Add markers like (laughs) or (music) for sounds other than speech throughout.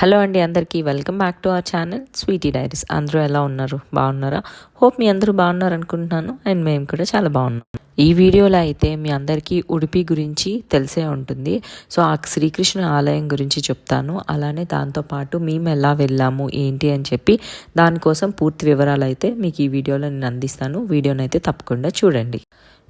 Hello అండి అందరికీ welcome back to our channel. Sweety Diaries. అందరూ ఎలా ఉన్నారు? బాగున్నారా? హోప్ మీ అందరూ బాగున్నారు అనుకుంటున్నాను అండ్ మేము కూడా చాలా బాగున్నాం. ఈ వీడియోలో అయితే మీ అందరికీ ఉడిపి గురించి తెలిసే ఉంటుంది. సో ఆ శ్రీకృష్ణ ఆలయం గురించి చెప్తాను. అలానే దాంతోపాటు మేము ఎలా వెళ్ళాము ఏంటి అని చెప్పి దానికోసం పూర్తి వివరాలు అయితే మీకు ఈ వీడియోలో నేను అందిస్తాను. వీడియోని అయితే తప్పకుండా చూడండి.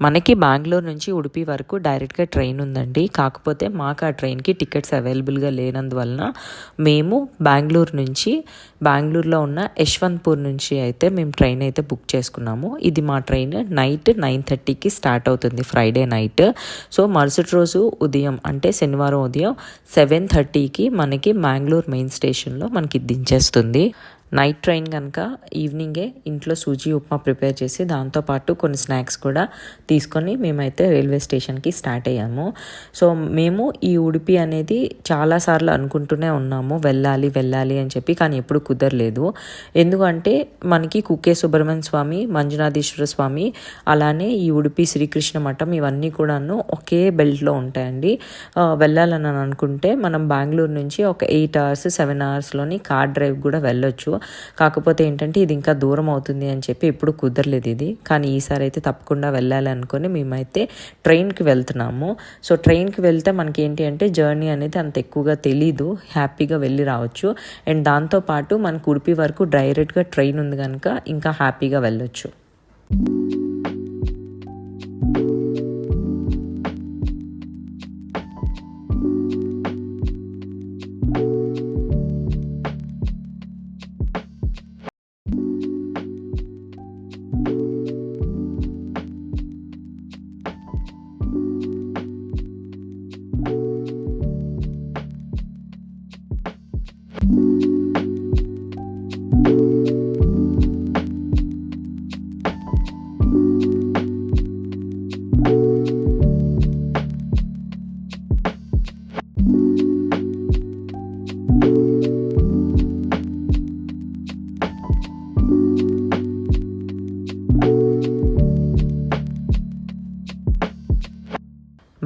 మనకి బెంగళూరు నుంచి ఉడిపి వరకు డైరెక్ట్గా ట్రైన్ ఉందండి. కాకపోతే మాకు ఆ ట్రైన్కి టికెట్స్ అవైలబుల్గా లేనందువలన మేము బెంగళూరు నుంచి బెంగళూరులో ఉన్న యశ్వంత్పూర్ నుంచి అయితే మేము ట్రైన్ అయితే బుక్ చేసుకున్నాము. ఇది మా ట్రైన్ నైట్ నైన్ థర్టీకి స్టార్ట్ అవుతుంది ఫ్రైడే నైట్. సో మరుసటి రోజు ఉదయం అంటే శనివారం ఉదయం సెవెన్ థర్టీకి మనకి బెంగళూరు మెయిన్ స్టేషన్లో మనకి దించేస్తుంది. నైట్ ట్రైన్ కనుక ఈవినింగే ఇంట్లో సూజీ ఉప్మా ప్రిపేర్ చేసి దాంతోపాటు కొన్ని స్నాక్స్ కూడా తీసుకొని మేమైతే రైల్వే స్టేషన్కి స్టార్ట్ అయ్యాము. సో మేము ఈ ఉడిపి అనేది చాలాసార్లు అనుకుంటూనే ఉన్నాము. వెళ్ళాలి వెళ్ళాలి అని చెప్పి కానీ ఎప్పుడు కుదరలేదు. ఎందుకంటే మనకి కుకే సుబ్రహ్మణ్య స్వామి మంజునాథేశ్వర స్వామి అలానే ఈ ఉడిపి శ్రీకృష్ణ మఠం ఇవన్నీ కూడాను ఒకే బెల్ట్లో ఉంటాయండి. వెళ్ళాలని అనుకుంటే మనం బెంగళూరు నుంచి ఒక ఎయిట్ అవర్స్ సెవెన్ అవర్స్లోని కార్ డ్రైవ్ కూడా వెళ్ళొచ్చు. కాకపోతే ఏంటంటే ఇది ఇంకా దూరం అవుతుంది అని చెప్పి ఎప్పుడు కుదరలేదు ఇది. కానీ ఈసారి అయితే తప్పకుండా వెళ్ళాలి అనుకుని మేమైతే ట్రైన్కి వెళ్తున్నాము. సో ట్రైన్కి వెళ్తే మనకి ఏంటి అంటే జర్నీ అనేది అంత ఎక్కువగా తెలీదు. హ్యాపీగా వెళ్ళి రావచ్చు. అండ్ దాంతోపాటు మనకు ఉడిపి వరకు డైరెక్ట్గా ట్రైన్ ఉంది కనుక ఇంకా హ్యాపీగా వెళ్ళొచ్చు.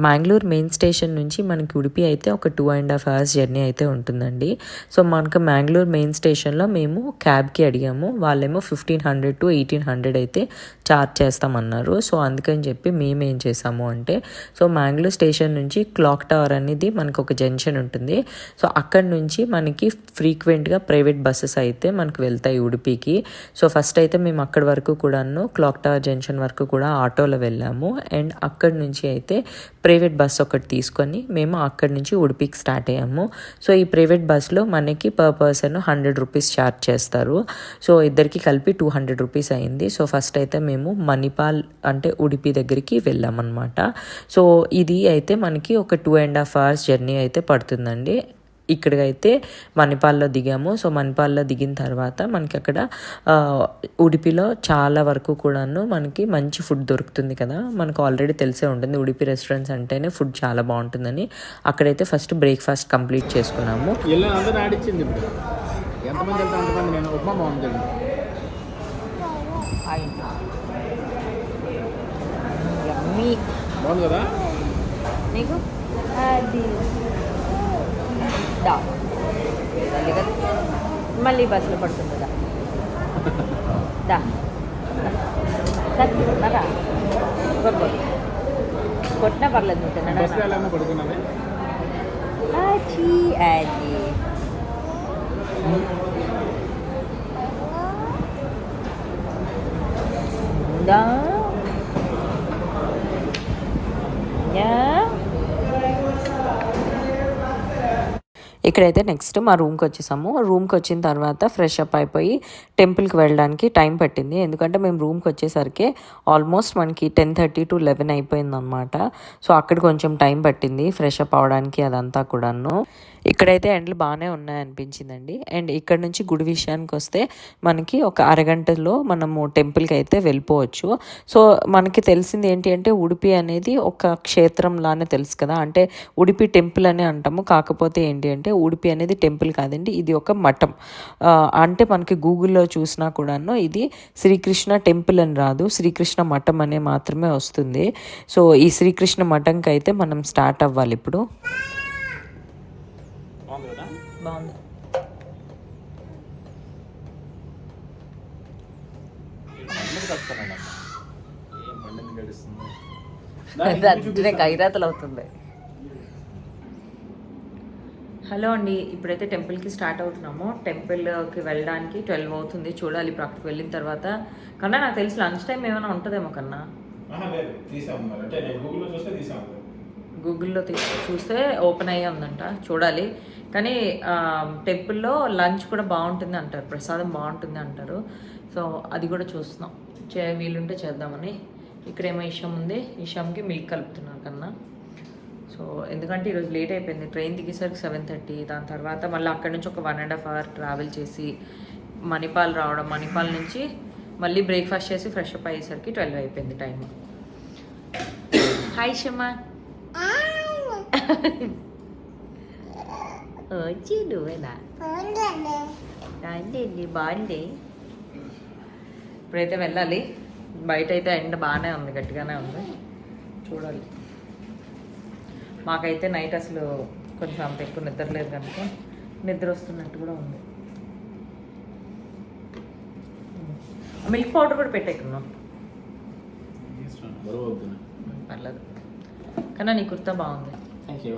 మ్యాంగ్లూర్ మెయిన్ స్టేషన్ నుంచి మనకి ఉడిపి అయితే ఒక two and half hours journey అయితే ఉంటుందండి. సో మనకు మ్యాంగ్లూర్ మెయిన్ స్టేషన్లో మేము క్యాబ్కి అడిగాము. వాళ్ళేమో fifteen hundred to eighteen hundred అయితే చార్జ్ చేస్తామన్నారు. సో అందుకని చెప్పి మేము ఏం చేసాము అంటే సో మ్యాంగ్లూర్ స్టేషన్ నుంచి క్లాక్ టవర్ అనేది మనకు ఒక జంక్షన్ ఉంటుంది. సో అక్కడ నుంచి మనకి ఫ్రీక్వెంట్గా ప్రైవేట్ బస్సెస్ అయితే మనకు వెళ్తాయి ఉడిపికి. సో ఫస్ట్ అయితే మేము అక్కడి వరకు కూడాను క్లాక్ టవర్ జంక్షన్ వరకు కూడా ఆటోలో వెళ్ళాము. అండ్ అక్కడి నుంచి అయితే ప్రైవేట్ బస్ ఒకటి తీసుకొని మేము అక్కడి నుంచి ఉడిపికి స్టార్ట్ అయ్యాము. సో ఈ ప్రైవేట్ బస్లో మనకి per person hundred rupees charge చేస్తారు. సో ఇద్దరికి కలిపి టూ హండ్రెడ్ రూపీస్ అయింది. సో ఫస్ట్ అయితే మేము మణిపాల్ అంటే ఉడిపి దగ్గరికి వెళ్ళామన్నమాట. సో ఇది అయితే మనకి ఒక two and half hours journey అయితే పడుతుందండి. ఇక్కడికైతే మణిపాల్లో దిగాము. సో మణిపాల్లో దిగిన తర్వాత మనకి అక్కడ ఉడిపిలో చాలా వరకు కూడాను మనకి మంచి ఫుడ్ దొరుకుతుంది కదా. మనకు ఆల్రెడీ తెలిసే ఉంటుంది ఉడిపి రెస్టారెంట్స్ అంటేనే ఫుడ్ చాలా బాగుంటుందని. అక్కడైతే ఫస్ట్ బ్రేక్ఫాస్ట్ కంప్లీట్ చేసుకున్నాము. బాగుంది కదా? నీకు? దా మళ్ళీ బస్సులో పడుతుంది దా సరిపోతున్నారా కొట్టుకోండి కొట్టినా పర్లేదు ఆచి అది దా యా ఇక్కడైతే నెక్స్ట్ మా రూమ్కి వచ్చేసాము. రూమ్కి వచ్చిన తర్వాత ఫ్రెష్ అప్ అయిపోయి టెంపుల్కి వెళ్ళడానికి టైం పట్టింది. ఎందుకంటే మేము రూమ్కి వచ్చేసరికి ఆల్మోస్ట్ మనకి టెన్ థర్టీ టు లెవెన్ అయిపోయింది అనమాట సో అక్కడ కొంచెం టైం పట్టింది ఫ్రెష్ అప్ అవడానికి అదంతా కూడాను. ఇక్కడైతే ఎండలు బాగానే ఉన్నాయనిపించిందండి. అండ్ ఇక్కడ నుంచి గుడి విషయానికి వస్తే మనకి ఒక అరగంటలో మనము టెంపుల్కి అయితే వెళ్ళిపోవచ్చు. సో మనకి తెలిసింది ఏంటి అంటే ఉడిపి అనేది ఒక క్షేత్రంలానే తెలుసు కదా. అంటే ఉడిపి టెంపుల్ అని అంటాము. కాకపోతే ఏంటి అంటే ఉడిపి అనేది టెంపుల్ కాదండి. ఇది ఒక మఠం. అంటే మనకి గూగుల్లో చూసినా కూడాను ఇది శ్రీకృష్ణ టెంపుల్ అని రాదు. శ్రీకృష్ణ మఠం అనే మాత్రమే వస్తుంది. సో ఈ శ్రీకృష్ణ మఠంకి అయితే మనం స్టార్ట్ అవ్వాలి ఇప్పుడు. బాగుంది. (laughs) అవుతుంది. హలో అండి ఇప్పుడైతే టెంపుల్కి స్టార్ట్ అవుతున్నాము. టెంపుల్కి వెళ్ళడానికి ట్వెల్వ్ అవుతుంది. చూడాలి ఇప్పుడు అక్కడికి వెళ్ళిన తర్వాత. కన్నా నాకు తెలిసి లంచ్ టైం ఏమైనా ఉంటుందేమో కన్నా. తీసాము. గూగుల్లో చూస్తే ఓపెన్ అయ్యే ఉందంట చూడాలి. కానీ టెంపుల్లో లంచ్ కూడా బాగుంటుంది అంటారు ప్రసాదం బాగుంటుంది అంటారు. సో అది కూడా చూస్తున్నాం. చే వీలుంటే చేద్దామని. ఇక్కడేమో ఇషం ఉంది. ఇషంకి మిల్క్ కలుపుతున్నారు కన్నా. సో ఎందుకంటే ఈరోజు లేట్ అయిపోయింది. ట్రైన్ దిగేసరికి సెవెన్ థర్టీ. దాని తర్వాత మళ్ళీ అక్కడి నుంచి ఒక one and half hour travel చేసి మణిపాల్ రావడం మణిపాల్ నుంచి మళ్ళీ బ్రేక్ఫాస్ట్ చేసి ఫ్రెష్ అప్ అయ్యేసరికి ట్వెల్వ్ అయిపోయింది టైం హాయ్ షమ్మా వచ్చి నువ్వేనా అండి బాగుంది ఇప్పుడైతే వెళ్ళాలి. బయట అయితే ఎండ బాగానే ఉంది గట్టిగానే ఉంది. చూడాలి. మాకైతే నైట్ అసలు కొంచెం అంత ఎక్కువ నిద్ర లేదు కనుక నిద్ర వస్తున్నట్టు కూడా ఉంది. మిల్క్ పౌడర్ కూడా పెట్టేకున్నాం పర్లేదు. కానీ నీ కుర్తా బాగుంది. థ్యాంక్ యూ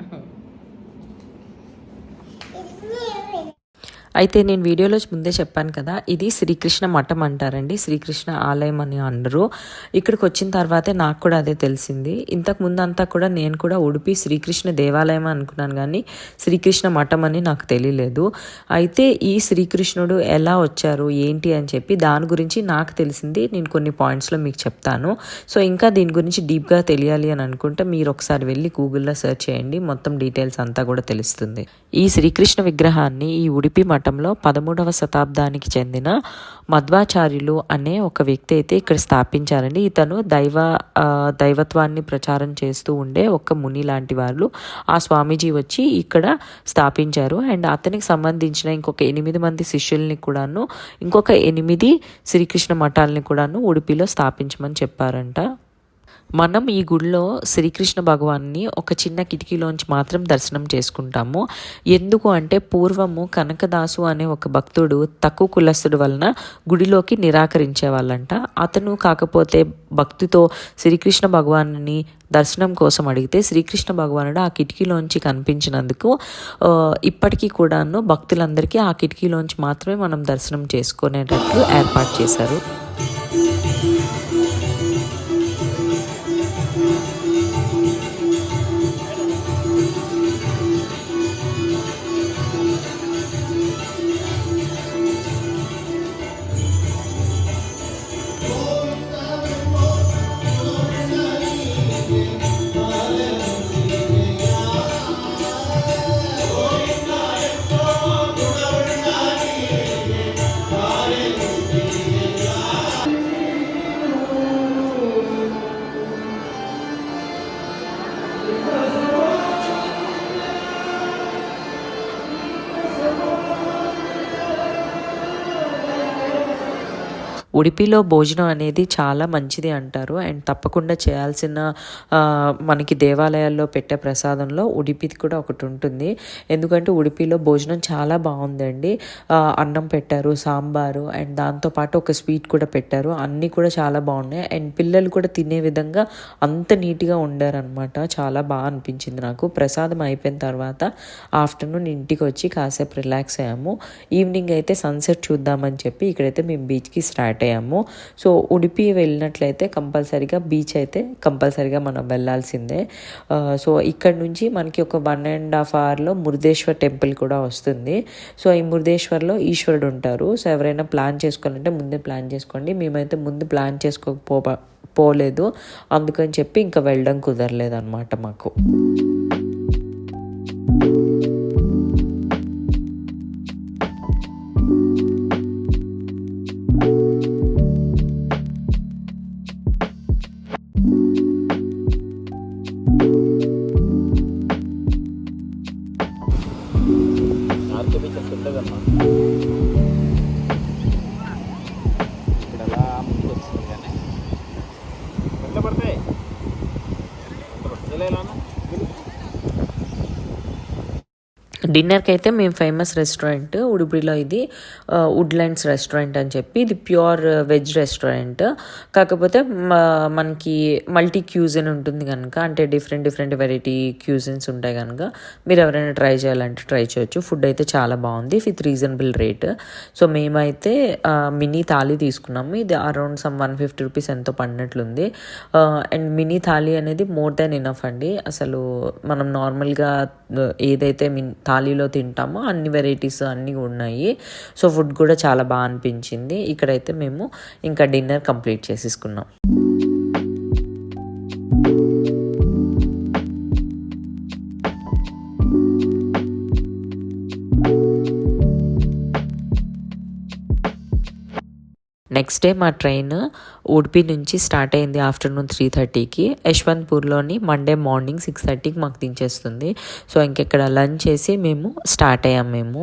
(laughs) అయితే నేను వీడియోలో ముందే చెప్పాను కదా ఇది శ్రీకృష్ణ మఠం అంటారండి. శ్రీకృష్ణ ఆలయం అని అనరు. ఇక్కడికి వచ్చిన తర్వాతే నాకు కూడా అదే తెలిసింది. ఇంతకు ముందు అంతా కూడా నేను కూడా ఉడిపి శ్రీకృష్ణ దేవాలయం అనుకున్నాను కానీ శ్రీకృష్ణ మఠం అని నాకు తెలియలేదు. అయితే ఈ శ్రీకృష్ణుడు ఎలా వచ్చారు ఏంటి అని చెప్పి దాని గురించి నాకు తెలిసింది. నేను కొన్ని పాయింట్స్లో మీకు చెప్తాను. సో ఇంకా దీని గురించి డీప్గా తెలియాలి అని అనుకుంటే మీరు ఒకసారి వెళ్ళి గూగుల్లో సెర్చ్ చేయండి. మొత్తం డీటెయిల్స్ అంతా కూడా తెలుస్తుంది. ఈ శ్రీకృష్ణ విగ్రహాన్ని ఈ ఉడిపి మఠంలో పదమూడవ శతాబ్దానికి చెందిన మధ్వాచార్యులు అనే ఒక వ్యక్తి అయితే ఇక్కడ స్థాపించారండి. ఇతను దైవ దైవత్వాన్ని ప్రచారం చేస్తూ ఉండే ఒక ముని లాంటి వాళ్ళు ఆ స్వామీజీ వచ్చి ఇక్కడ స్థాపించారు. అండ్ అతనికి సంబంధించిన ఇంకొక ఎనిమిది మంది శిష్యుల్ని కూడాను ఇంకొక ఎనిమిది శ్రీకృష్ణ మఠాలని కూడాను ఉడిపిలో స్థాపించమని చెప్పారంట. మనం ఈ గుడిలో శ్రీకృష్ణ భగవాన్ని ఒక చిన్న కిటికీలోంచి మాత్రం దర్శనం చేసుకుంటాము. ఎందుకు అంటే పూర్వము కనకదాసు అనే ఒక భక్తుడు తక్కువ కులస్తుడు వలన గుడిలోకి నిరాకరించే వాళ్ళంట అతను కాకపోతే భక్తితో శ్రీకృష్ణ భగవాన్ని దర్శనం కోసం అడిగితే శ్రీకృష్ణ భగవానుడు ఆ కిటికీలోంచి కనిపించినందుకు ఇప్పటికీ కూడాను భక్తులందరికీ ఆ కిటికీలోంచి మాత్రమే మనం దర్శనం చేసుకునేటట్లు ఏర్పాటు చేశారు. ఉడిపిలో భోజనం అనేది చాలా మంచిది అంటారు. అండ్ తప్పకుండా చేయాల్సిన మనకి దేవాలయాల్లో పెట్టే ప్రసాదంలో ఉడిపిది కూడా ఒకటి ఉంటుంది. ఎందుకంటే ఉడిపిలో భోజనం చాలా బాగుందండి. అన్నం పెట్టారు సాంబారు అండ్ దాంతోపాటు ఒక స్వీట్ కూడా పెట్టారు. అన్నీ కూడా చాలా బాగున్నాయి. అండ్ పిల్లలు కూడా తినే విధంగా అంత నీట్గా ఉండారనమాట చాలా బాగా అనిపించింది నాకు. ప్రసాదం అయిపోయిన తర్వాత ఆఫ్టర్నూన్ ఇంటికి వచ్చి కాసేపు రిలాక్స్ అయ్యాము. ఈవినింగ్ అయితే సన్సెట్ చూద్దామని చెప్పి ఇక్కడైతే మేము బీచ్కి స్టార్ట్ అయ్యాము సో ఉడిపి వెళ్ళినట్లయితే కంపల్సరీగా బీచ్ అయితే కంపల్సరీగా మనం వెళ్ళాల్సిందే. సో ఇక్కడ నుంచి మనకి ఒక వన్ అండ్ హాఫ్ అవర్లో మురుదేశ్వర్ టెంపుల్ కూడా వస్తుంది. సో ఈ మురుదేశ్వర్లో ఈశ్వరుడు ఉంటారు. సో ఎవరైనా ప్లాన్ చేసుకోవాలంటే ముందే ప్లాన్ చేసుకోండి. మేమైతే ముందు ప్లాన్ చేసుకోకపో పోలేదు. అందుకని చెప్పి ఇంకా వెళ్ళడం కుదరలేదు అనమాట మాకు ఆర్కే డిన్నర్కి అయితే మేము ఫేమస్ రెస్టారెంట్ ఉడుపిలో ఇది వుడ్లాండ్స్ రెస్టారెంట్ అని చెప్పి ఇది ప్యూర్ వెజ్ రెస్టారెంట్. కాకపోతే మనకి మల్టీ క్యూజిన్ ఉంటుంది కనుక అంటే డిఫరెంట్ డిఫరెంట్ వెరైటీ క్యూజిన్స్ ఉంటాయి కనుక మీరు ఎవరైనా ట్రై చేయాలంటే ట్రై చేయొచ్చు. ఫుడ్ అయితే చాలా బాగుంది విత్ రీజనబుల్ రేట్. సో మేమైతే మినీ థాలీ తీసుకున్నాము. ఇది around some one fifty rupees ఎంతో పడినట్లుంది. అండ్ మినీ థాలీ అనేది మోర్ దెన్ ఇనఫ్ అండి. అసలు మనం నార్మల్గా ఏదైతే మిన్ థాలీలో తింటామో. అన్ని వెరైటీస్ అన్నీ ఉన్నాయి. సో ఫుడ్ కూడా చాలా బాగా అనిపించింది. ఇక్కడైతే మేము ఇంకా డిన్నర్ కంప్లీట్ చేసేసుకున్నాం. నెక్స్ట్ డే మా ట్రైన్ ఉడిపి నుంచి స్టార్ట్ అయింది ఆఫ్టర్నూన్ త్రీ థర్టీకి యశ్వంత్పూర్లోని మండే మార్నింగ్ సిక్స్ థర్టీకి మాకు దించేస్తుంది. సో ఇంకెక్కడ లంచ్ చేసి మేము స్టార్ట్ అయ్యాం మేము.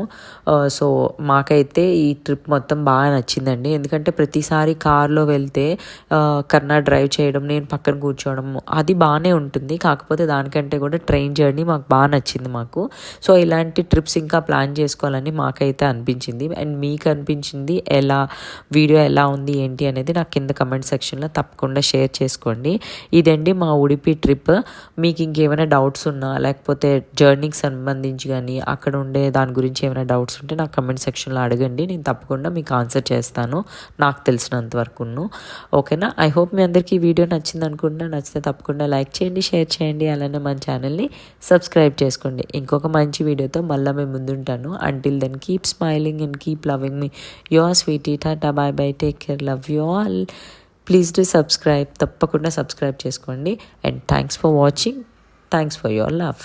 Uh, సో మాకైతే ఈ ట్రిప్ మొత్తం బాగా నచ్చిందండి. ఎందుకంటే ప్రతిసారి కార్లో వెళ్తే uh, కర్ణా డ్రైవ్ చేయడం నేను పక్కన కూర్చోవడం అది బాగానే ఉంటుంది. కాకపోతే దానికంటే కూడా ట్రైన్ జర్నీ మాకు బాగా నచ్చింది మాకు. సో ఇలాంటి ట్రిప్స్ ఇంకా ప్లాన్ చేసుకోవాలని మాకైతే అనిపించింది. అండ్ మీకు అనిపించింది ఎలా? వీడియో ఎలా ఉంది ఏంటి అనేది నాకు కింద కమెంట్ సెక్షన్లో తప్పకుండా షేర్ చేసుకోండి. ఇదండి మా ఉడిపి ట్రిప్ మీకు ఇంకేమైనా డౌట్స్ ఉన్నా లేకపోతే జర్నీకి సంబంధించి కానీ అక్కడ ఉండే దాని గురించి ఏమైనా డౌట్స్ ఉంటే నాకు కమెంట్ సెక్షన్లో అడగండి. నేను తప్పకుండా మీకు ఆన్సర్ చేస్తాను. నాకు తెలిసినంత వరకును. ఓకేనా? ఐ హోప్ మీ అందరికీ ఈ వీడియో నచ్చింది అనుకుంటున్నా. నచ్చితే తప్పకుండా లైక్ చేయండి షేర్ చేయండి. అలానే మన ఛానల్ని సబ్స్క్రైబ్ చేసుకోండి. ఇంకొక మంచి వీడియోతో మళ్ళీ మేము ముందుంటాను. Until then keep smiling and keep loving me your Sweety tata bye bye take care love you all please do subscribe తప్పకుండా సబ్స్క్రైబ్ చేసుకోండి. And thanks for watching thanks for your love